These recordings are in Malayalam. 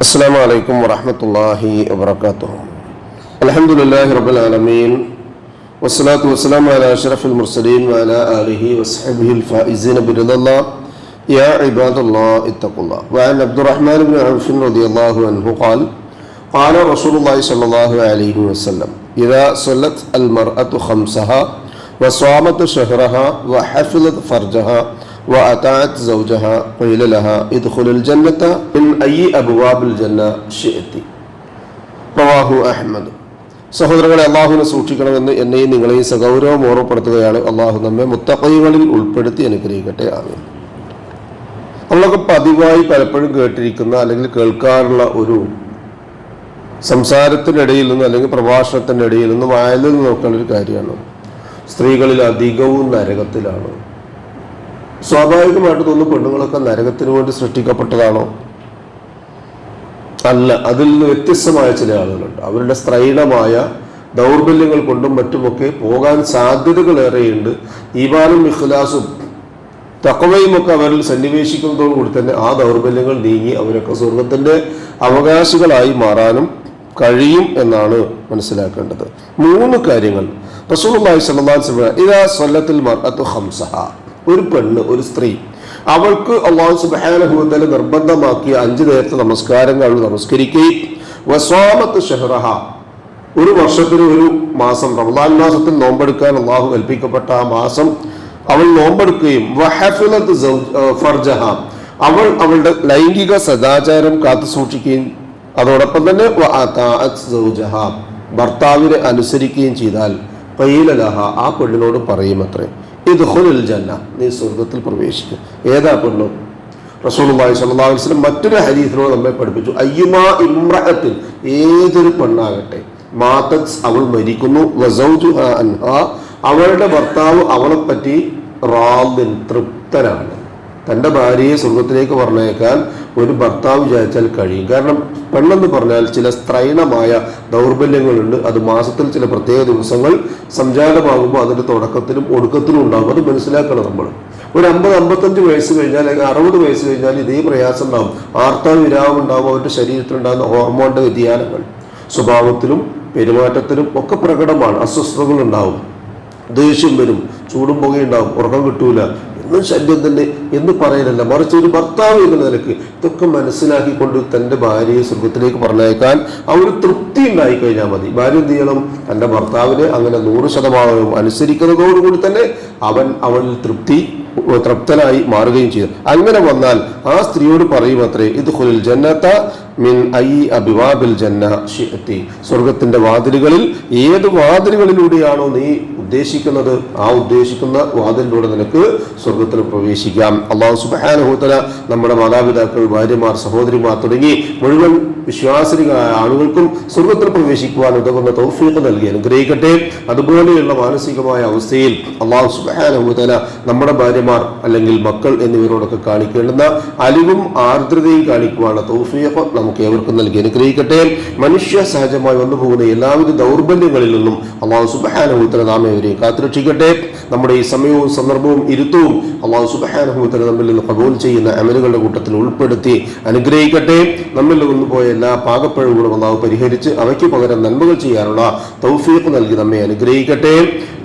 السلام عليكم ورحمة الله وبركاته. الحمد لله رب العالمين والصلاة والسلام على أشرف المرسلين وعلى آله وصحبه الفائزين برضا الله. يا عباد الله اتقوا الله. وعن عبد الرحمن بن عوف رضي الله عنه قال قال رسول الله صلى الله عليه وسلم إذا صلت المرأة خمسها وصامت شهرها وحفظت فرجها وأطاعت زوجها قيل لها ادخل الجنة من أي أبواب الجنة شئت റവാഹു അഹമ്മദ് സഹോദരങ്ങളെ അള്ളാഹുവിനെ സൂക്ഷിക്കണമെന്ന് എന്നെയും നിങ്ങളെയും സഗൗരവം ഓർമ്മപ്പെടുത്തുകയാണ് അള്ളാഹു നമ്മെ മുത്തക്കൈകളിൽ ഉൾപ്പെടുത്തി അനുഗ്രഹിക്കട്ടെ ആമീൻ നമ്മളൊക്കെ പതിവായി പലപ്പോഴും കേട്ടിരിക്കുന്ന അല്ലെങ്കിൽ കേൾക്കാറുള്ള ഒരു സംസാരത്തിനിടയിൽ നിന്നും അല്ലെങ്കിൽ പ്രഭാഷണത്തിൻ്റെ ഇടയിൽ നിന്നും വായലിൽ നിന്ന് നോക്കുന്ന ഒരു കാര്യമാണ് സ്ത്രീകളിൽ അധികവും നരകത്തിലാണ് സ്വാഭാവികമായിട്ട് തോന്നുന്നു പെണ്ണുങ്ങളൊക്കെ നരകത്തിന് വേണ്ടി സൃഷ്ടിക്കപ്പെട്ടതാണോ? അല്ല അതിൽ നിന്ന് വ്യത്യസ്തമായ ചില ആളുകളുണ്ട്. അവരുടെ സ്ത്രൈണമായ ദൗർബല്യങ്ങൾ കൊണ്ടും മറ്റുമൊക്കെ പോകാൻ സാധ്യതകൾ ഏറെയുണ്ട് ഈമാനും ഇഖ്ലാസും തക്കവയും ഒക്കെ അവരിൽ സന്നിവേശിക്കുന്നതോടുകൂടി തന്നെ ആ ദൗർബല്യങ്ങൾ നീങ്ങി അവരൊക്കെ സ്വർഗത്തിന്റെ അവകാശികളായി മാറാനും കഴിയും എന്നാണ് മനസ്സിലാക്കേണ്ടത്. മൂന്ന് കാര്യങ്ങൾ. വസല്ലം ഇദാ സ്വല്ലത്തിൽ ഖംസഹ. ഒരു പെണ്ണ് ഒരു സ്ത്രീ. അവൾക്ക് അള്ളാഹു തആല നിർബന്ധമാക്കിയ അഞ്ച് നേരത്തെ നമസ്കാരങ്ങൾ നമസ്കരിക്കുകയും വസ്വാമത്ത് ഷെഹ്റഹ. ഒരു വർഷത്തിന് ഒരു മാസം റമദാൻ മാസത്തിൽ നോമ്പെടുക്കാൻ അള്ളാഹു കൽപ്പിക്കപ്പെട്ട ആ മാസം അവൾ നോമ്പെടുക്കുകയും വഹഫിലത്ത് ഫർജഹ. അവൾ അവളുടെ ലൈംഗിക സദാചാരം കാത്തു സൂക്ഷിക്കുകയും അതോടൊപ്പം തന്നെ ഭർത്താവിനെ അനുസരിക്കുകയും ചെയ്താൽ കയ്യിലലഹ ആ പെണ്ണിനോട് പറയും പറയുമത്രേ ഇത് ഹുലുൽ ജന്ന നീ സ്വർഗത്തിൽ പ്രവേശിക്കും. ഏതാ പെണ്ണു? റസൂലുള്ളാഹി സ്വല്ലല്ലാഹു അലൈഹി വസല്ലം മറ്റൊരു ഹദീസിനോട് നമ്മെ പഠിപ്പിച്ചു. അയ്യുമാ ഇമ്രഹത്തിൽ ഏതൊരു പെണ്ണാകട്ടെ. മാതത് അവൾ മരിക്കുന്നു അവളുടെ ഭർത്താവ് അവളെപ്പറ്റി പറ്റി റാദിൻ തൃപ്തനാണ്. തന്റെ ഭാര്യയെ സ്വർഗത്തിലേക്ക് പറഞ്ഞേക്കാൻ ഒരു ഭർത്താവ് വിചാരിച്ചാൽ കഴിയും. കാരണം പെണ്ണെന്ന് പറഞ്ഞാൽ ചില സ്ത്രൈണമായ ദൗർബല്യങ്ങളുണ്ട്. അത് മാസത്തിൽ ചില പ്രത്യേക ദിവസങ്ങൾ സംജാതമാകുമ്പോൾ അതിന്റെ തുടക്കത്തിലും ഒടുക്കത്തിലും ഉണ്ടാകും. അത് മനസ്സിലാക്കണം നമ്മൾ. ഒരു അമ്പത് അമ്പത്തഞ്ച് വയസ്സ് കഴിഞ്ഞാൽ അല്ലെങ്കിൽ അറുപത് വയസ്സ് കഴിഞ്ഞാൽ ഇതേ പ്രയാസം ഉണ്ടാകും ആർത്താവ് വിരാമം ഉണ്ടാകും അവരുടെ ശരീരത്തിലുണ്ടാകുന്ന ഹോർമോണിന്റെ വ്യതിയാനങ്ങൾ. സ്വഭാവത്തിലും പെരുമാറ്റത്തിലും ഒക്കെ പ്രകടമാണ്. അസ്വസ്ഥതകൾ ഉണ്ടാവും. ദേഷ്യം വരും. ചൂടും പുകയുണ്ടാവും ഉറക്കം കിട്ടൂല. എന്നും ശല്യം തന്നെ എന്ന് പറയലല്ല. മറിച്ച് ഒരു ഭർത്താവ് എന്ന നിലയ്ക്ക് ഇതൊക്കെ മനസ്സിലാക്കിക്കൊണ്ട് തന്റെ ഭാര്യയെ സ്വർഗത്തിലേക്ക് പറഞ്ഞയക്കാൻ ആ ഒരു തൃപ്തി ഉണ്ടായി കഴിഞ്ഞാൽ മതി. ഭാര്യ എന്ത് ചെയ്യണം? തന്റെ ഭർത്താവിനെ അങ്ങനെ നൂറ് ശതമാനവും അനുസരിക്കുന്നതോടുകൂടി തന്നെ അവൻ അവളിൽ തൃപ്തി തൃപ്തനായി മാറുകയും ചെയ്തു. അങ്ങനെ വന്നാൽ ആ സ്ത്രീയോട് പറയുമത്രേ ഇത് ഹുലിൽ ജന്നത്ത മിൻ ഐ അബിവാബിൽ ജന്ന ഷിഅത്തി സ്വർഗത്തിന്റെ വാതിലുകളിൽ ഏത് വാതിലുകളിലൂടെയാണോ നീ ഉദ്ദേശിക്കുന്നത് ആ ഉദ്ദേശിക്കുന്ന വാതിലിലൂടെ നിനക്ക് സ്വർഗത്തിൽ പ്രവേശിക്കാം. അള്ളാഹു സുബാനഹുത്തല നമ്മുടെ മാതാപിതാക്കൾ ഭാര്യമാർ സഹോദരിമാർ തുടങ്ങി മുഴുവൻ വിശ്വാസികളായ ആളുകൾക്കും സ്വർഗത്തിൽ പ്രവേശിക്കുവാൻ ഉതകുന്ന തൗഫീഖ് നൽകി അനുഗ്രഹിക്കട്ടെ. അതുപോലെയുള്ള മാനസികമായ അവസ്ഥയിൽ അള്ളാഹു സുബാനഹുത്തല നമ്മുടെ ഭാര്യമാർ അല്ലെങ്കിൽ മക്കൾ എന്നിവരോടൊക്കെ കാണിക്കേണ്ടുന്ന അലിവും ആർദ്രതയും കാണിക്കുവാനുള്ള തൗഫീഖ് നമുക്ക് ഏവർക്കും നൽകി അനുഗ്രഹിക്കട്ടെ. മനുഷ്യ സഹജമായി വന്നു പോകുന്ന എല്ലാവിധ ദൗർബല്യങ്ങളിൽ നിന്നും അള്ളാഹു സുബാനഹുത്തല നാം ഇവരെയും കാത്തുരക്ഷിക്കട്ടെ. നമ്മുടെ ഈ സമയവും സന്ദർഭവും ഇരുത്തവും അള്ളാഹു സുബാനുഭൂത്തല നമ്മിൽ നിന്ന് കബൂൽ ചെയ്യുന്ന അമലുകളുടെ കൂട്ടത്തിൽ ഉൾപ്പെടുത്തി അനുഗ്രഹിക്കട്ടെ. നമ്മിൽ നിന്ന് പോയ എല്ലാ പാകപ്പിഴവുകളും അള്ളാഹു പരിഹരിച്ച് അവയ്ക്ക് പകരം നന്മകൾ ചെയ്യാനുള്ള തൗഫീഖ് നൽകി നമ്മെ അനുഗ്രഹിക്കട്ടെ.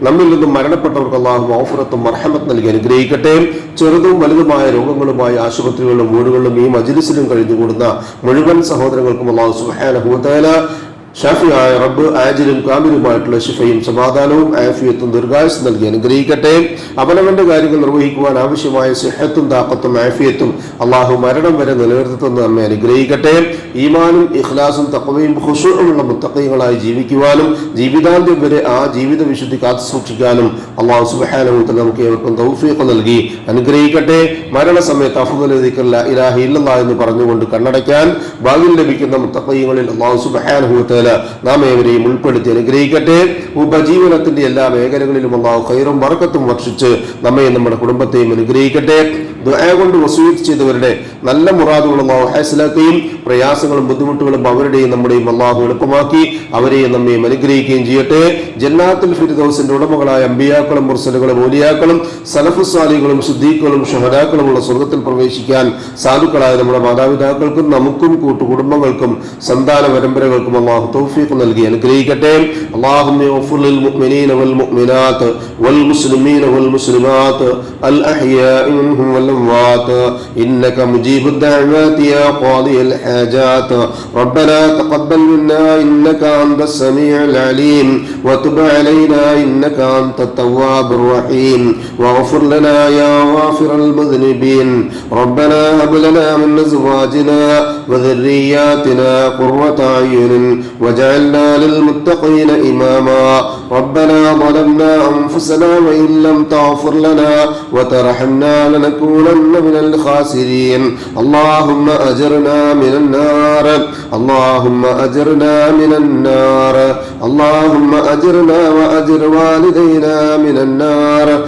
നമ്മിൽ നിന്നും മരണപ്പെട്ടവർക്ക് അള്ളാഹു മൗഫുറത്തും മർഹമത്ത് നൽകി അനുഗ്രഹിക്കട്ടെ. ചെറുതും വലുതുമായ രോഗങ്ങളുമായി ആശുപത്രികളിലും വീടുകളിലും ഈ മജിലിസിലും കഴിഞ്ഞുകൂടുന്ന മുഴുവൻ സഹോദരങ്ങൾക്കും അള്ളാഹു സുഹാന സുബാന ഷാഫിയായ റബ്ബ് ആജിലും കാമിലുമായിട്ടുള്ള ശിഫയും സമാധാനവും ആഫിയത്തും ദീർഘായുസ് നൽകി അനുഗ്രഹിക്കട്ടെ. അവനവന്റെ കാര്യങ്ങൾ നിർവഹിക്കുവാൻ ആവശ്യമായ സിഹത്തും താക്കത്തും ആഫിയത്തും അള്ളാഹു മരണം വരെ നിലനിർത്തുന്ന നമ്മെ അനുഗ്രഹിക്കട്ടെ. ഈമാനും ഇഖ്ലാസും തക്കവയും ഖുഷുമുള്ള മുത്തക്കൈകളായി ജീവിക്കുവാനും ജീവിതാന്ത്യം വരെ ആ ജീവിത വിശുദ്ധി കാത്തു സൂക്ഷിക്കാനും അള്ളാഹു സുബാനുത്തിൽ നമുക്ക് ഏവർക്കും തൗഫീഖ് നൽകി. അനുഗ്രഹിക്കട്ടെ. മരണസമയത്ത് അഫുദലിക്കല്ല ഇലാഹി ഇല്ലല്ല എന്ന് പറഞ്ഞുകൊണ്ട് കണ്ണടയ്ക്കാൻ ഭാഗ്യം ലഭിക്കുന്ന മുത്തക്കൈകളിൽ അള്ളാഹു സുബാനുഭൂത്തല നാം ഏവരെയും ഉൾപ്പെടുത്തി അനുഗ്രഹിക്കട്ടെ. ഉപജീവനത്തിന്റെ എല്ലാ മേഖലകളിലും അള്ളാഹു ഖൈറും വറക്കത്തും വർഷിച്ച് നമ്മയും നമ്മുടെ കുടുംബത്തെയും അനുഗ്രഹിക്കട്ടെ. ദുആ കൊണ്ട് ചെയ്തവരുടെ നല്ല മുറാദുകളും ഹാസിലാക്കുകയും പ്രയാസങ്ങളും ബുദ്ധിമുട്ടുകളും അവരുടെയും നമ്മുടെയും അള്ളാഹു എളുപ്പമാക്കി അവരെയും നമ്മയും അനുഗ്രഹിക്കുകയും ചെയ്യട്ടെ. ജന്നാത്തുൽ ഫിരിദോസിന്റെ ഉടമകളായ അമ്പിയാക്കളും മുർസലുകളും ഓലിയാക്കളും സലഫുസാലികളും ശുദ്ധീക്കളും ഷഹദാക്കളുമുള്ള സ്വർഗത്തിൽ പ്രവേശിക്കാൻ സാധുക്കളായ നമ്മുടെ മാതാപിതാക്കൾക്കും നമുക്കും കൂട്ടുകുടുംബങ്ങൾക്കും സന്താന പരമ്പരകൾക്കും അള്ളാഹു തൗഫീഖ് നൽകി അനുഗ്രഹിക്കട്ടെ അള്ളാഹുമ്മ اغفر للمؤمنين والمؤمنات والمسلمين والمسلمات الأحياء منهم والأموات إنك مجيب الدعوات يا قاضي الحاجات ربنا تقبل منا إنك أنت السميع العليم وتب علينا إنك أنت التواب الرحيم واغفر لنا يا غافر المذنبين ربنا هب لنا من أزواجنا وذرياتنا قرة أعين واجعلنا للمتقين إماما. ربنا ظلمنا أنفسنا وإن لم تغفر لنا وترحمنا لنكونن من الخاسرين. اللهم أجرنا من النار. اللهم أجرنا من النار. اللهم أجرنا وأجر والدينا من النار.